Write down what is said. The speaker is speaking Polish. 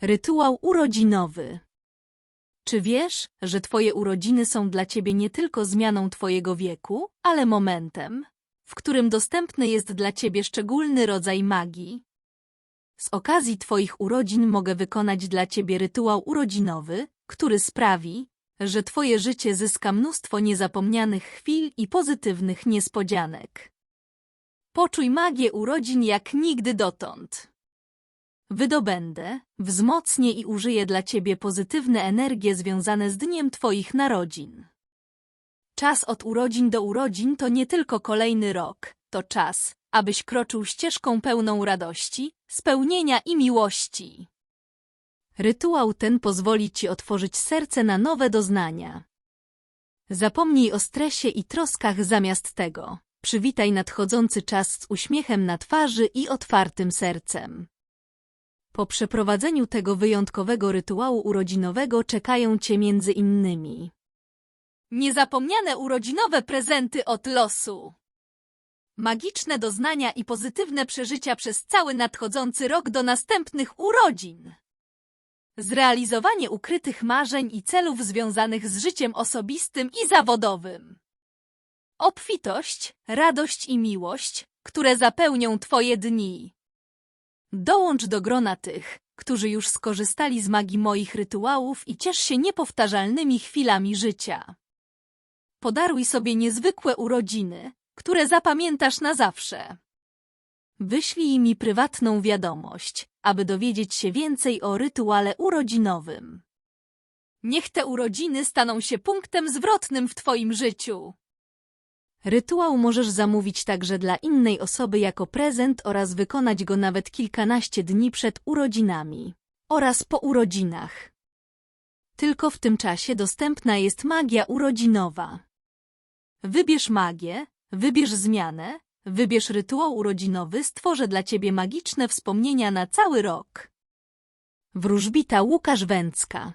Rytuał urodzinowy. Czy wiesz, że Twoje urodziny są dla Ciebie nie tylko zmianą Twojego wieku, ale momentem, w którym dostępny jest dla Ciebie szczególny rodzaj magii? Z okazji Twoich urodzin mogę wykonać dla Ciebie rytuał urodzinowy, który sprawi, że Twoje życie zyska mnóstwo niezapomnianych chwil i pozytywnych niespodzianek. Poczuj magię urodzin jak nigdy dotąd. Wydobędę, wzmocnię i użyję dla Ciebie pozytywne energie związane z dniem Twoich narodzin. Czas od urodzin do urodzin to nie tylko kolejny rok, to czas, abyś kroczył ścieżką pełną radości, spełnienia i miłości. Rytuał ten pozwoli Ci otworzyć serce na nowe doznania. Zapomnij o stresie i troskach zamiast tego. Przywitaj nadchodzący czas z uśmiechem na twarzy i otwartym sercem. Po przeprowadzeniu tego wyjątkowego rytuału urodzinowego czekają Cię między innymi. Niezapomniane urodzinowe prezenty od losu, magiczne doznania i pozytywne przeżycia przez cały nadchodzący rok do następnych urodzin, zrealizowanie ukrytych marzeń i celów związanych z życiem osobistym i zawodowym, obfitość, radość i miłość, które zapełnią Twoje dni. Dołącz do grona tych, którzy już skorzystali z magii moich rytuałów i ciesz się niepowtarzalnymi chwilami życia. Podaruj sobie niezwykłe urodziny, które zapamiętasz na zawsze. Wyślij mi prywatną wiadomość, aby dowiedzieć się więcej o rytuale urodzinowym. Niech te urodziny staną się punktem zwrotnym w Twoim życiu. Rytuał możesz zamówić także dla innej osoby jako prezent oraz wykonać go nawet kilkanaście dni przed urodzinami oraz po urodzinach. Tylko w tym czasie dostępna jest magia urodzinowa. Wybierz magię, wybierz zmianę, wybierz rytuał urodzinowy, stworzę dla Ciebie magiczne wspomnienia na cały rok. Wróżbita Łukasz Węcka